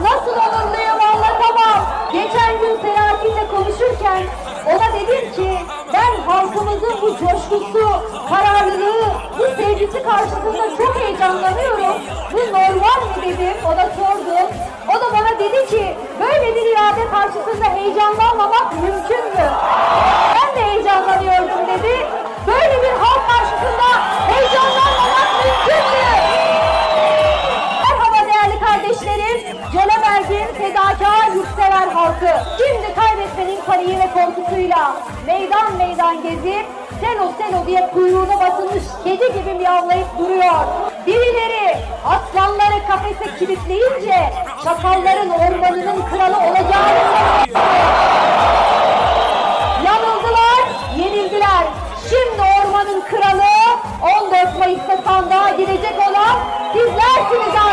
nasıl onurluyum anlatamam. Geçen gün Selahattin'le konuşurken ona dedim ki ben halkımızın bu coşkusu, kararlılığı, bu sevgisi karşısında çok heyecanlanıyorum. Bu normal mi dedim, ona sordum. O da bana dedi ki böyle bir irade karşısında heyecanlanmamak Yola verdiğim fedakar yurtsever halkı. Şimdi kaybetmenin paniği ve korkusuyla meydan meydan gezip selo selo diye kuyruğuna basılmış kedi gibi miyavlayıp duruyor. Birileri aslanları kafese kilitleyince çakalların ormanının kralı olacağını Yanıldılar, yenildiler. Şimdi ormanın kralı 14 Mayıs'ta sandığa girecek olan sizlersiniz artık.